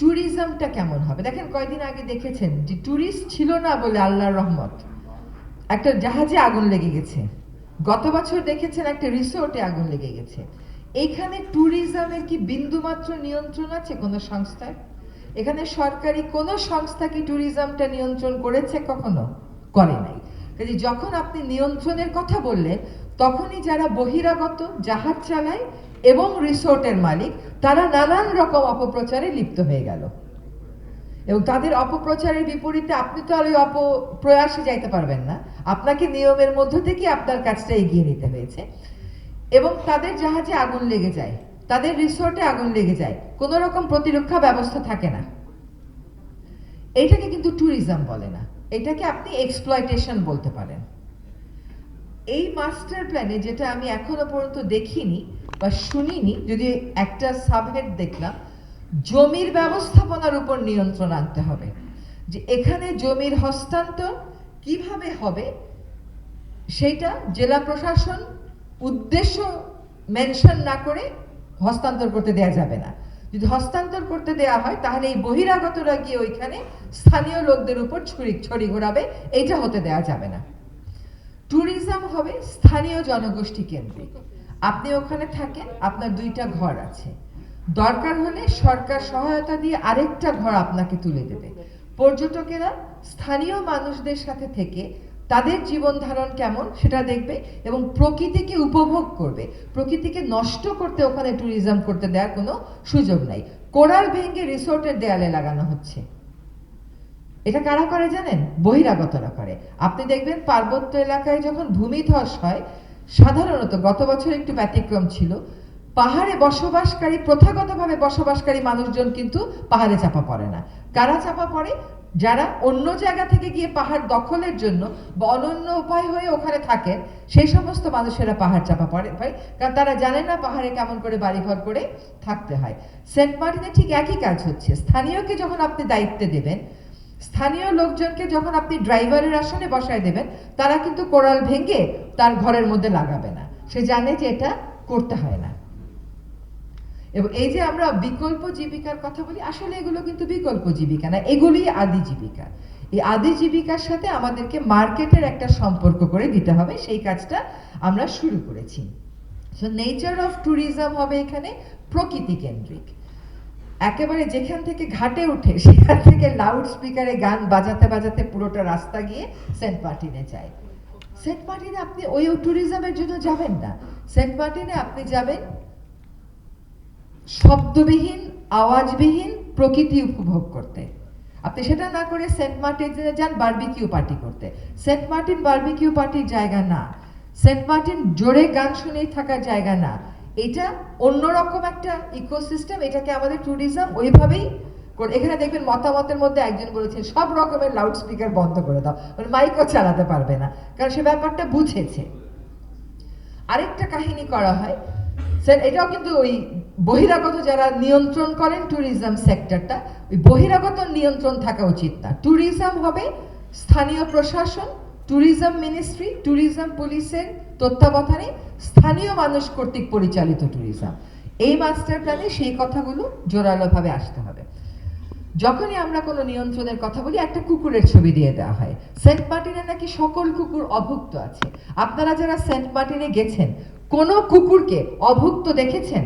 ট্যুরিজমটা কেমন হবে? দেখেন, কয়দিন আগে দেখেছেন যে ট্যুরিস্ট ছিল না বলে আল্লাহর রহমত। একটা জাহাজে আগুন লেগে গেছে। গত বছর দেখেছেন একটা রিসোর্টে আগুন লেগে গেছে। এখানে ট্যুরিজমের কি বিন্দুমাত্র নিয়ন্ত্রণ আছে কোনো সংস্থার? এখানে সরকারি কোনো সংস্থা কি ট্যুরিজমটা নিয়ন্ত্রণ করেছে কখনো? করে নাই। কাজে যখন আপনি নিয়ন্ত্রণের কথা বললেন, তখনই যারা বহিরাগত জাহাজ চালায় এবং রিসোর্টের মালিক, তারা নানান রকম অপপ্রচারে লিপ্ত হয়ে গেল। এবং তাদের অপপ্রচারের বিপরীতে আপনি তো আর ওই অপপ্রয়াসে যাইতে পারবেন না। আপনাকে নিয়মের মধ্য থেকে আপনার কাজটা এগিয়ে নিতে হয়েছে। এবং তাদের জাহাজে আগুন লেগে যায়, তাদের রিসোর্টে আগুন লেগে যায়, কোনো রকম প্রতিরক্ষা ব্যবস্থা থাকে না। এটাকে কিন্তু ট্যুরিজম বলে না। এটাকে আপনি এক্সপ্লয়টেশন বলতে পারেন। এই মাস্টার প্ল্যানে যেটা আমি এখনও পর্যন্ত দেখিনি বা শুনিনি, যদি একটা সাবহেড দেখলাম, জমির ব্যবস্থাপনার উপর নিয়ন্ত্রণ আনতে হবে। যে এখানে জমির হস্তান্তর কীভাবে হবে সেটা জেলা প্রশাসন উদ্দেশ্য মেনশন না করে হস্তান্তর করতে দেয়া যাবে না। যদি হস্তান্তর করতে দেয়া হয়, তাহলে এই বহিরাগতরা গিয়ে ওইখানে স্থানীয় লোকদের উপর ছুরি ছড়ি ঘোরাবে, এইটা হতে দেয়া যাবে না। হবে স্থানীয় জনগোষ্ঠী কেন্দ্রিক। আপনি ওখানে থাকেন, আপনার দুইটা ঘর আছে। দরকার হলে সরকার সহায়তা দিয়ে আরেকটা ঘর আপনাকে তুলে দেবে। পর্যটকেরা, স্থানীয় মানুষদের সাথে থেকে তাদের জীবন ধারণ কেমন সেটা দেখবে এবং প্রকৃতিকে উপভোগ করবে। প্রকৃতিকে নষ্ট করতে ওখানে ট্যুরিজম করতে দেওয়ার কোনো সুযোগ নাই। কোরাল ভেঙে রিসোর্টের দেয়ালে লাগানো হচ্ছে। এটা কারা করে জানেন? বহিরাগতরা করে। আপনি দেখবেন পার্বত্য এলাকায় যখন ভূমিধস হয়, সাধারণত গত বছর একটু ব্যতিক্রম ছিল, পাহাড়ে বসবাসকারী, প্রথাগতভাবে বসবাসকারী মানুষজন কিন্তু পাহাড়ে চাপা পড়ে না। কারা চাপা পড়ে? যারা অন্য জায়গা থেকে গিয়ে পাহাড় দখলের জন্য অনন্য উপায় হয়ে ওখানে থাকেন, সেই সমস্ত মানুষেরা পাহাড় চাপা পড়ে ভাই। কারণ তারা জানে না পাহাড়ে কেমন করে বাড়িঘর করে থাকতে হয়। সেন্ট মার্টিনে ঠিক একই কাজ হচ্ছে। স্থানীয়কে যখন আপনি দায়িত্বে দেবেন স্থানীয় লোকজনকে যখন আপনি ড্রাইভারের আসনে বসায় দেবেন, তারা কিন্তু কোরাল ভেঙে তার ঘরের মধ্যে লাগাবে না। সে জানে যে এটা করতে হয় না। এবং এই যে আমরা বিকল্প জীবিকার কথা বলি, আসলে এগুলো কিন্তু বিকল্প জীবিকা না এগুলি আদি জীবিকা। এই আদি জীবিকার সাথে আমাদেরকে মার্কেটের একটা সম্পর্ক করে দিতে হবে, সেই কাজটা আমরা শুরু করেছি। সো নেচার অফ ট্যুরিজম হবে এখানে প্রকৃতি কেন্দ্রিক। একেবারে যেখান থেকে ঘাটে উঠে সেখান থেকে লাউড স্পিকারে গান বাজাতে বাজাতে পুরোটা রাস্তা গিয়ে সেন্ট মার্টিনে যায়। সেন্ট মার্টিনে আপনি ওই ট্যুরিজমের জন্য যাবেন না। সেন্ট মার্টিনে আপনি যাবেন শব্দবিহীন, আওয়াজবিহীন প্রকৃতি উপভোগ করতে। আপনি সেটা না করে সেন্ট মার্টিনে যান বার্বিকিউ পার্টি করতে। সেন্ট মার্টিন বার্বিকিউ পার্টির জায়গা না। সেন্ট মার্টিন জোরে গান শুনেই থাকার জায়গা না। এটা অন্যরকম একটা ইকোসিস্টেম এটাকে আমাদের ট্যুরিজম ওইভাবেই এখানে দেখবেন মতামতের মধ্যে একজন বলেছেন, সব রকমের লাউড স্পিকার বন্ধ করে দাও। মানে মাইকও চালাতে পারবে না, কারণ সে ব্যাপারটা বুঝেছে। আরেকটা কাহিনী করা হয়, স্যার, এটাও কিন্তু ওই বহিরাগত যারা নিয়ন্ত্রণ করেন ট্যুরিজম সেক্টরটা ওই বহিরাগত নিয়ন্ত্রণ থাকা উচিত না। ট্যুরিজম হবে স্থানীয় প্রশাসন ট্যুরিজম মিনিস্ট্রি ট্যুরিজম পুলিশের তত্ত্বাবধানে স্থানীয় মানুষ কর্তৃক পরিচালিত ট্যুরিজম এই মাস্টার প্ল্যানে সেই কথাগুলো জোরালোভাবে আসতে হবে। যখনই আমরা কোনো নিয়ন্ত্রণের কথা বলি, একটা কুকুরের ছবি দিয়ে দেওয়া হয়। সেন্ট মার্টিনে নাকি সকল কুকুর অভুক্ত আছে। আপনারা যারা সেন্ট মার্টিনে গেছেন, কোনো কুকুরকে অভুক্ত দেখেছেন?